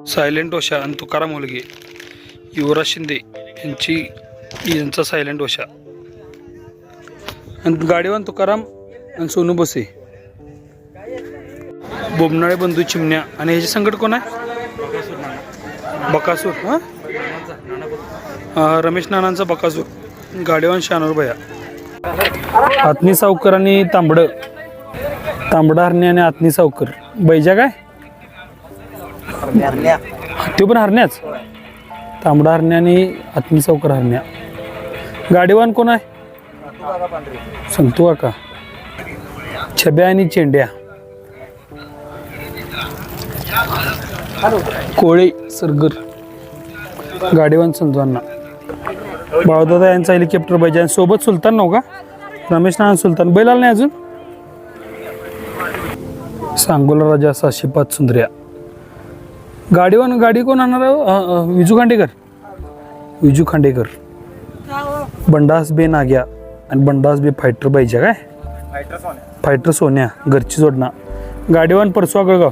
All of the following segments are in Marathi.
सायलेंट ओशा आणि तुकाराम मुलगी युवराज शिंदे यांची यांचा सायलेंट ओशा आणि गाडीवान तुकाराम आणि सोनू बसे. बोमनाळे बंधू चिमण्या आणि ह्याचे संकट कोण आहे? बकासूर हां? हा, रमेश नानांचा बकासूर. गाडीवान शानूर भया. आत्मी सावकर आणि तांबडं. तांबडा हरणे आणि आत्मी सावकर. बैजा काय? ते पण हरण्याच? तांबडा हरण्या आणि आत्मी चौकर हरण्या. गाडीवान कोण आहे? सांगतो काका. छब्या आणि चेंड्या. कोळे सरगर. गाडीवान संतूंना. बाळदादा यांचा हेलिकॉप्टर पाहिजे आणि सोबत सुलतान नव्ह का? रमेश नारायण सुलतान. बैल आला नाही अजून? सांगोला राजा सहाशे पाच सुंदर्या. गाडीवान गाडी कोण आणणार अ, विजू खांडेकर. विजू खांडेकर. बंडास बे नाग्या आणि बंडास बे फायटर पाहिजे काय? फायटर सोन्या. घरची जोडणा. गाडीवान परसवा गळगाव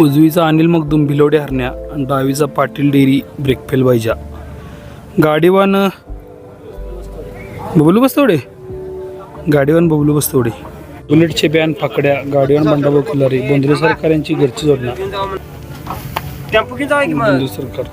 उजवीचा अनिल मगदुम भिलवडे हरण्या आणि डावीचा पाटील डेरी ब्रेकफेल बाईजा गाडीवान बबलू बसतोडे? गाडीवान बबलू बसतोडे. बुलेटचे बॅन फाकड्या गाडीवान बंडाभाऊ कुलारी बोंद्रे सरकार यांची घरची जोडणा. टेम्पो घेऊन जाऊ की मग? बोंद्रे सरकार.